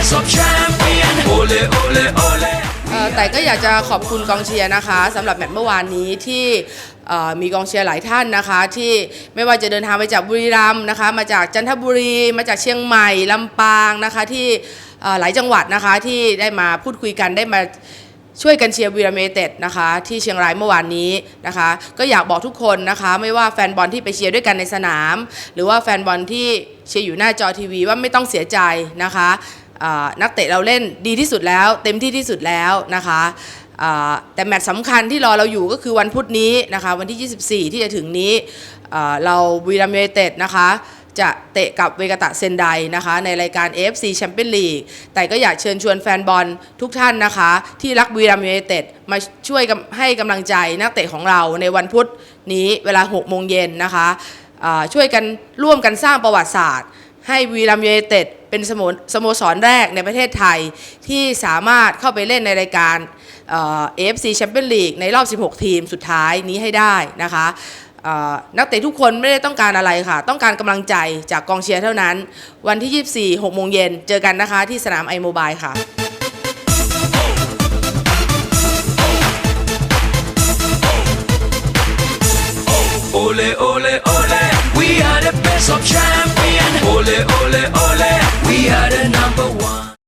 best of champion. Ole, ole, ole. แต่ก็อยากจะขอบคุณกองเชียร์นะคะสำหรับแมตช์เมื่อวานนี้ที่มีกองเชียร์หลายท่านนะคะ ที่ไม่ว่าจะเดินทางมาจากบุรีรัมย์นะคะ มาจากจันทบุรี มาจากเชียงใหม่ลำปางนะคะที่หลายจังหวัดนะคะที่ได้มาพูดคุยกันได้มาช่วยกันเชียร์วีรัมเต็ดนะคะ ที่เชียงรายเมื่อวานนี้นะคะ ก็อยากบอกทุกคนนะคะ ไม่ว่าแฟนบอลที่ไปเชียร์ด้วยกันในสนาม หรือว่าแฟนบอลที่เชียร์อยู่หน้าจอทีวีว่าไม่ต้องเสียใจนะคะ นักเตะเราเล่นดีที่สุดแล้ว เต็มที่ที่สุดแล้วนะคะแต่แมตช์สำคัญที่รอเราอยู่ก็คือวันพุธนี้นะคะวันที่ 24 ที่จะถึงนี้เราวีรัมย์ยูไนเต็ดนะคะจะเตะกับเวกตะเซนไดนะคะในรายการ AFC Champions League แต่ก็อยากเชิญชวนแฟนบอลทุกท่านนะคะ ที่รักวีรัมย์ยูไนเต็ดมาช่วยให้กำลังใจนักเตะของเราในวันพุธนี้เวลา 6 โมงเย็นนะคะช่วยกันร่วมกันสร้างประวัติศาสตร์ ให้วีรัมยูไนเต็ด เป็นสโมสโมสรแรกในประเทศไทยที่สามารถเข้าไปเล่นในรายการเอ่อ AFC Champions League ในรอบ 16 ทีมสุดท้ายนี้ให้ได้นะคะนักเตะทุกคนไม่ได้ต้องการอะไรค่ะ ต้องการกำลังใจจากกองเชียร์เท่านั้น วันที่ 24 6โมงเย็นเจอกันนะคะที่สนามไอโมบายค่ะ Ole, ole, ole. We are the best of champion. Ole, ole, ole. We are the number one.